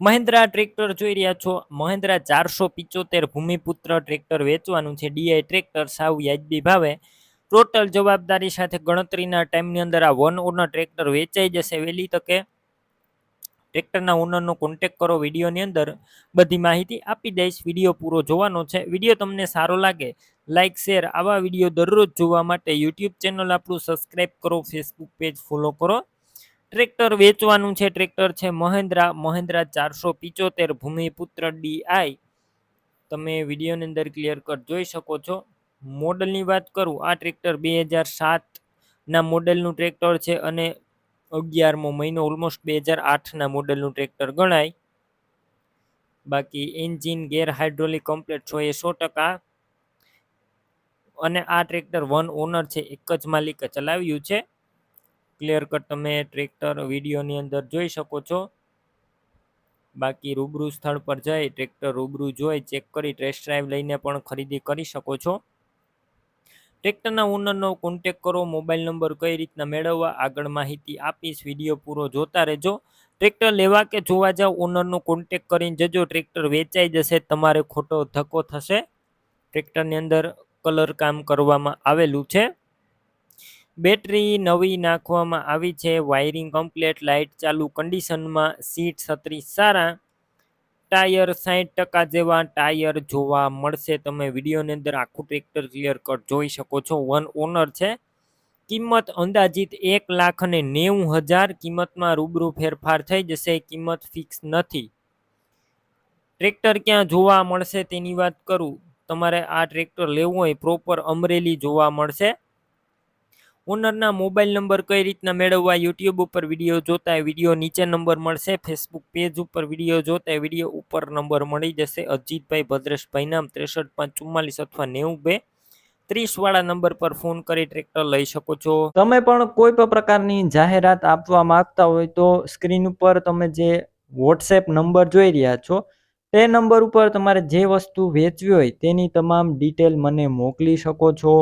Mahindra tractor જોઈ રહ્યા છો. મહિન્દ્રા ચારસો પિચોતેર ભૂમિપુત્ર ટ્રેક્ટર વેચવાનું છે. ડીઆઈ ટ્રેક્ટર સાવ વ્યાજબી ભાવે. ટોટલ જવાબદારી સાથે ગણતરીના ટાઈમની અંદર આ વન ઓનર ટ્રેક્ટર વેચાઈ જશે વહેલી તકે. ટ્રેક્ટરના ઓનરનો કોન્ટેક કરો વિડીયોની અંદર. બધી માહિતી આપી દઈશ. વીડિયો પૂરો જોવાનો છે. વીડિયો તમને સારો લાગે લાઇક શેર આવા વીડિયો દરરોજ જોવા માટે યુટ્યુબ ચેનલ આપણું સબસ્ક્રાઈબ કરો, ફેસબુક પેજ ફોલો કરો. ટ્રેક્ટર વેચવાનું છે. ટ્રેક્ટર છે મહેન્દ્રા મહેન્દ્રા ચારસો પિચોતેર, ભૂમિપુત્ર ડીઆઈ તમે વિડીયોની અંદર ક્લિયર કટ જોઈ શકો છો. મોડલની વાત કરું, આ ટ્રેક્ટર બે હજાર સાતના મોડલનું ટ્રેક્ટર છે અને અગિયારમો મહિનો, ઓલમોસ્ટ બે હજાર આઠના મોડલનું ટ્રેક્ટર ગણાય. બાકી એન્જિન ગેર હાઇડ્રોલિક કમ્પ્લેટ છો એ સો ટકા. અને આ ટ્રેક્ટર વન ઓનર છે, એક જ માલિકે ચલાવ્યું છે. ક્લિયર કટ તમે ટ્રેક્ટર વિડીયોની અંદર જોઈ શકો છો. બાકી રૂબરૂ સ્થળ પર જઈ ટ્રેક્ટર રૂબરૂ જોઈ ચેક કરી ટેસ્ટ ડ્રાઈવ લઈને પણ ખરીદી કરી શકો છો. ટ્રેક્ટરના ઓનરનો કોન્ટેક કરો મોબાઈલ નંબર કઈ રીતના મેળવવા, આગળ માહિતી આપીશ વીડિયો પૂરો જોતા રહેજો. ટ્રેક્ટર લેવા કે જોવા જાવ ઓનરનો કોન્ટેક કરીને જજો ટ્રેક્ટર વેચાઈ જશે, તમારે ખોટો ધક્કો થશે. ટ્રેક્ટરની અંદર કલર કામ કરવામાં આવેલું છે. બેટરી નવી નાખવામાં આવી છે. વાયરિંગ કમ્પ્લેટ, લાઇટ ચાલુ, કન્ડિશનમાં સીટ છત્રી સારા. ટાયર સાઠ ટકા જેવા ટાયર જોવા મળશે. તમે વિડીયોની અંદર આખું ટ્રેક્ટર ક્લિયર કટ જોઈ શકો છો. વન ઓનર છે. કિંમત અંદાજિત એક લાખ અને નેવું હજાર. કિંમતમાં રૂબરૂ ફેરફાર થઈ જશે. કિંમત ફિક્સ નથી. ટ્રેક્ટર ક્યાં જોવા મળશે તેની વાત કરું. તમારે આ ટ્રેક્ટર લેવું હોય, પ્રોપર અમરેલી જોવા મળશે. ઓનરના મોબાઈલ નંબર કઈ રીતના મેળવવા યુટ્યુબ ઉપર વીડિયો જોતા વીડિયો નીચે નંબર મળશે, ફેસબુક પેજ ઉપર વીડિયો જોતા વીડિયો ઉપર નંબર મળી જશે. અજીતભાઈ ભદ્રેશભાઈ નામ ત્રેસઠ પાંચ ચુમ્માલીસ અથવા નેવું બે ત્રીસ વાળા નંબર પર ફોન કરી ટ્રેક્ટર લઈ શકો છો. તમે પણ કોઈ પણ પ્રકારની જાહેરાત આપવા માંગતા હોય તો સ્ક્રીન ઉપર તમે જે વોટ્સએપ નંબર જોઈ રહ્યા છો, તે નંબર ઉપર તમારે જે વસ્તુ વેચવી હોય તેની તમામ ડિટેલ મને મોકલી શકો છો.